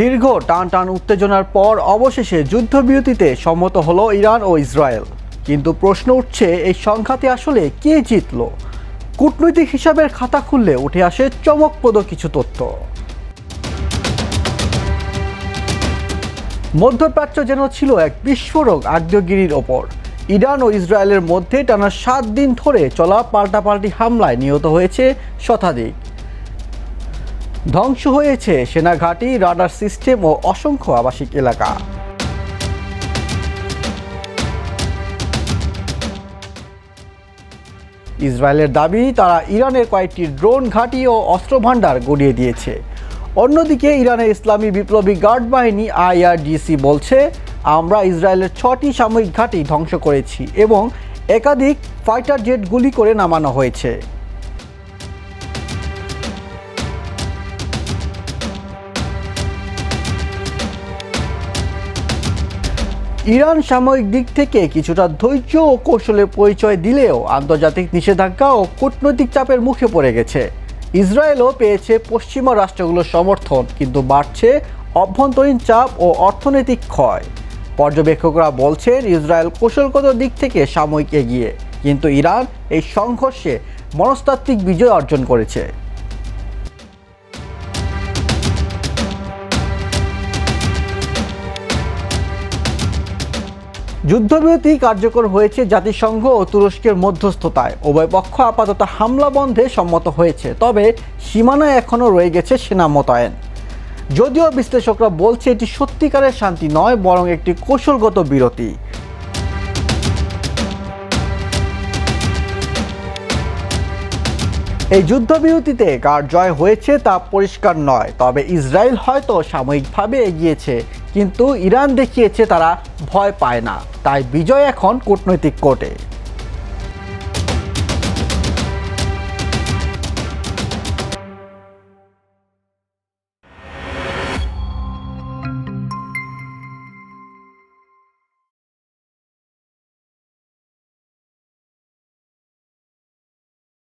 দীর্ঘ টান টান উত্তেজনার পর অবশেষে যুদ্ধবিরতিতে সম্মত হলো ইরান ও ইসরায়েল। কিন্তু প্রশ্ন উঠছে, এই সংঘাতে আসলে কে জিতল? কূটনৈতিক হিসাবের খাতা খুললে উঠে আসে চমকপ্রদ কিছু তথ্য। মধ্যপ্রাচ্য যেন ছিল এক বিস্ফোরক আগ্নেয়গিরির ওপর। ইরান ও ইসরায়েলের মধ্যে টানা সাত দিন ধরে চলা পাল্টাপাল্টি হামলায় নিহত হয়েছে শতাধিক। ধ্বংস হয়েছে সেনাঘাঁটি, রাডার সিস্টেম ও অসংখ্য আবাসিক এলাকা। ইসরায়েলের দাবি, তারা ইরানের কয়েকটি ড্রোন, ঘাঁটি ও অস্ত্র ভাণ্ডার গড়িয়ে দিয়েছে। অন্যদিকে, ইরানের ইসলামী বিপ্লবী গার্ড বাহিনী আইআরডিসি বলছে, আমরা ইসরায়েলের ছটি সামরিক ঘাঁটি ধ্বংস করেছি এবং একাধিক ফাইটার জেট গুলি করে নামানো হয়েছে। ইরান সাময়িক দিক থেকে কিছুটা ধৈর্য ও কৌশলের পরিচয় দিলেও আন্তর্জাতিক নিষেধাজ্ঞা ও কূটনৈতিক চাপের মুখে পড়ে গেছে। ইসরায়েলও পেয়েছে পশ্চিমা রাষ্ট্রগুলোর সমর্থন, কিন্তু বাড়ছে অভ্যন্তরীণ চাপ ও অর্থনৈতিক ক্ষয়। পর্যবেক্ষকরা বলছেন, ইসরায়েল কৌশলগত দিক থেকে সাময়িক এগিয়ে, কিন্তু ইরান এই সংঘর্ষে মনস্তাত্ত্বিক বিজয় অর্জন করেছে। যুদ্ধবিরতি কার্যকর হয়েছে জাতিসংঘ ও তুরস্কের মধ্যস্থতায়। উভয় পক্ষ আপাতত হামলা বন্ধে সম্মত হয়েছে, তবে সীমানায় এখনও রয়ে গেছে সেনা মোতায়েন। যদিও বিশ্লেষকরা বলছে এটি সত্যিকারের শান্তি নয়, বরং একটি কৌশলগত বিরতি। এই যুদ্ধবিরতিতে কার জয় হয়েছে তা পরিষ্কার নয়, তবে ইসরায়েল হয়তো সাময়িকভাবে এগিয়েছে, কিন্তু ইরান দেখিয়েছে তারা ভয় পায় না। তাই বিজয় এখন কূটনৈতিক কোর্টে।